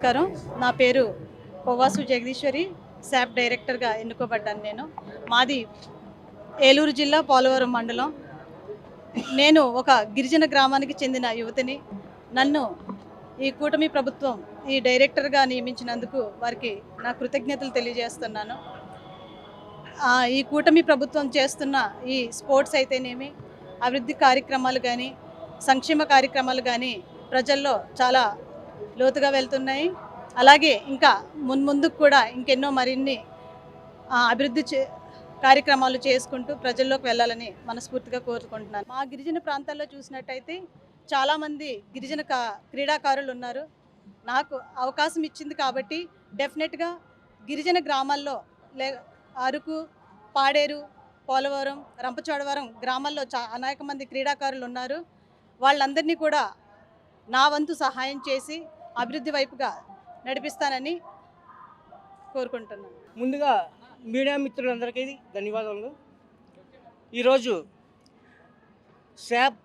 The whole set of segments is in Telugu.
నమస్కారం. నా పేరు పొవ్వాసు జగదీశ్వరి శాప్ డైరెక్టర్గా ఎన్నుకోబడ్డాను నేను. మాది ఏలూరు జిల్లా పోలవరం మండలం. నేను ఒక గిరిజన గ్రామానికి చెందిన యువతిని. నన్ను ఈ కూటమి ప్రభుత్వం ఈ డైరెక్టర్గా నియమించినందుకు వారికి నా కృతజ్ఞతలు తెలియజేస్తున్నాను. ఈ కూటమి ప్రభుత్వం చేస్తున్న ఈ స్పోర్ట్స్ అయితేనేమి అభివృద్ధి కార్యక్రమాలు కానీ సంక్షేమ కార్యక్రమాలు కానీ ప్రజల్లో చాలా లోతుగా వెళ్తున్నాయి. అలాగే ఇంకా మున్ముందుకు కూడా ఇంకెన్నో మరిన్ని అభివృద్ధి చే కార్యక్రమాలు చేసుకుంటూ ప్రజల్లోకి వెళ్ళాలని మనస్ఫూర్తిగా కోరుకుంటున్నాను. మా గిరిజన ప్రాంతాల్లో చూసినట్టయితే చాలామంది గిరిజన కా క్రీడాకారులు ఉన్నారు. నాకు అవకాశం ఇచ్చింది కాబట్టి డెఫినెట్గా గిరిజన గ్రామాల్లో లే అరకు పాడేరు పోలవరం రంపచోడవరం గ్రామాల్లో చా అనేక మంది క్రీడాకారులు ఉన్నారు. వాళ్ళందరినీ కూడా నా వంతు సహాయం చేసి అభివృద్ధి వైపుగా నడిపిస్తానని కోరుకుంటున్నాను. ముందుగా మీడియా మిత్రులందరికీ ధన్యవాదాలు ఈరోజు శాప్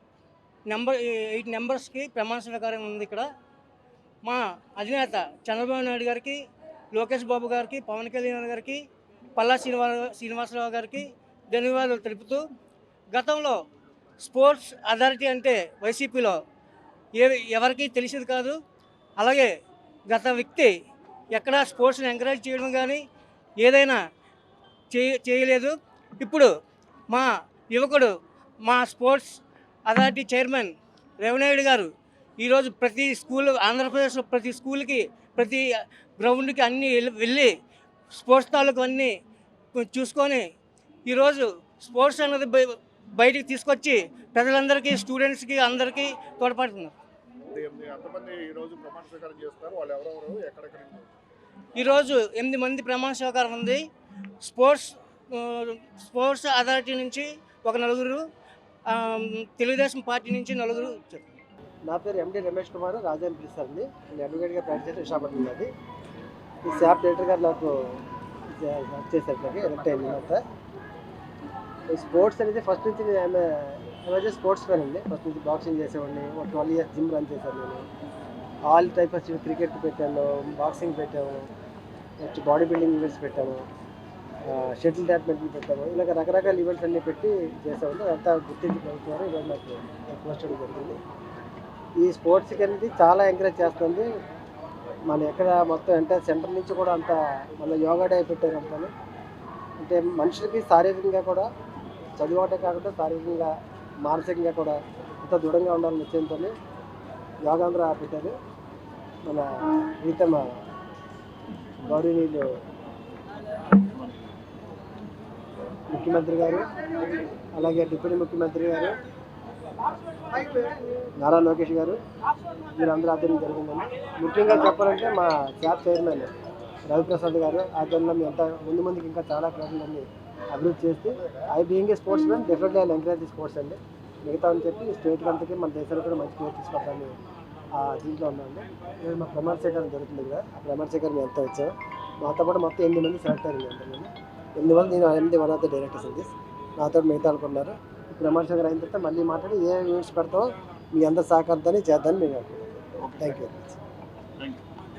నెంబర్ ఎయిట్ నెంబర్స్కి ప్రమాణ స్వీకారం ఉంది ఇక్కడ. మా అధినేత చంద్రబాబు నాయుడు గారికి లోకేష్ బాబు గారికి పవన్ కళ్యాణ్ గారికి పల్లా శ్రీనివా శ్రీనివాసరావు గారికి ధన్యవాదాలు తెలుపుతూ గతంలో స్పోర్ట్స్ అథారిటీ అంటే వైసీపీలో ఏ ఎవరికీ తెలిసేది కాదు. అలాగే గత వ్యక్తి ఎక్కడ స్పోర్ట్స్ని ఎంకరేజ్ చేయడం కానీ ఏదైనా చేయ చేయలేదు. ఇప్పుడు మా యువకుడు మా స్పోర్ట్స్ అథారిటీ చైర్మన్ రేవనాయుడు గారు ఈరోజు ప్రతి స్కూల్ ఆంధ్రప్రదేశ్లో ప్రతి స్కూల్కి ప్రతి గ్రౌండ్కి అన్నీ వెళ్ళి- వెళ్ళి స్పోర్ట్స్ తాలూకు అన్నీ చూసుకొని ఈరోజు స్పోర్ట్స్ అనేది బయ- బయటికి తీసుకొచ్చి ప్రజలందరికీ స్టూడెంట్స్కి అందరికీ తోడ్పడుతున్నారు. ఎనిమిది ఎంతమంది ఈ రోజు ప్రమాణ స్వీకారం చేస్తారు? వాళ్ళు ఎవరెవరు? ఎక్కడెక్కడ ఈరోజు ఎనిమిది మంది ప్రమాణ స్వీకారం ఉంది. స్పోర్ట్స్ స్పోర్ట్స్ అథారిటీ నుంచి ఒక నలుగురు తెలుగుదేశం పార్టీ నుంచి నలుగురు నా పేరు ఎండి రమేష్ కుమార్ రాజా అని పిలుస్తారండి నేను అడ్వకేట్గా ప్రాక్టీస్ చేసి విశాఖపట్నం అది ఈ శాప్ డైరెక్టర్ గారు నాకు చేశారు నాకు ఎలక్ట్ అయిన తర్వాత ఈ స్పోర్ట్స్ అనేది ఫస్ట్ నుంచి ఆమె ఆమె స్పోర్ట్స్ మ్యాన్ అండి ఫస్ట్ నుంచి బాక్సింగ్ చేసేవాడిని ఒక ట్వెల్వ్ ఇయర్స్ జిమ్ రన్ చేశాను నేను. ఆల్ టైప్ ఆఫ్ క్రికెట్ పెట్టాను బాక్సింగ్ పెట్టాము నెక్స్ట్ బాడీ బిల్డింగ్ ఈవెంట్స్ పెట్టాము షటిల్ బ్యాడ్మింటన్ పెట్టాము ఇలాగ రకరకాల ఈవెంట్స్ అన్నీ పెట్టి చేసామంటే అదంతా గుర్తించి ప్రభుత్వం ఈరోజు నాకు పోస్ట్ జరిగింది. ఈ స్పోర్ట్స్కి అనేది చాలా ఎంకరేజ్ చేస్తుంది. మన ఎక్కడ మొత్తం ఎంటర్ సెంటర్ నుంచి కూడా అంత మన యోగా డే పెట్టారు అంతా అంటే మనుషులకి శారీరకంగా కూడా చదువుటే కాకుండా శారీరకంగా మానసికంగా కూడా ఇంత దృఢంగా ఉండాలని నిశ్చయంతో యోగాంధ్ర పెట్టారు. మన ప్రీతమ గౌరవనీయులు ముఖ్యమంత్రి గారు అలాగే డిప్యూటీ ముఖ్యమంత్రి గారు నారా లోకేష్ గారు వీరందరూ ఆధ్వర్యం జరిగిందండి ముఖ్యంగా చెప్పాలంటే మా క్యాబ్ చైర్మన్ రవిప్రసాద్ గారు ఆధ్వర్యంలో మేము ఎంత ముందు ముందుకు ఇంకా చాలా క్లబ్లన్నీ అభివృద్ధి చేస్తే I being a sportsman definitely I encourage sports అండి. మిగతా అని చెప్పి స్టేట్ అంతకీ మన దేశానికి కూడా మంచి పేరు తీసుకొద్దామని ఆ దీంట్లో ఉన్నాను. నేను మా ప్రమాణ సేకరణ జరుగుతుంది కదా ఆ ప్రమాణ సేకరణ ఎంత వచ్చాము మాతో పాటు మొత్తం ఎనిమిది మంది సెలెక్ట్ అయ్యింది అండి ఎనిమిది మంది నేను ఎనిమిది వన్ ఆఫ్ ద డైరెక్టర్స్ అండి. నాతో మిగతా అనుకున్నారు ప్రమాణ సేకరణ అయిన తర్వాత మళ్ళీ మాట్లాడి ఏ ఈవెంట్స్ పెడతామో మీ అందరి సహకారంతో చేద్దామని మేము అనుకుంటున్నాం. Thank you very much thank you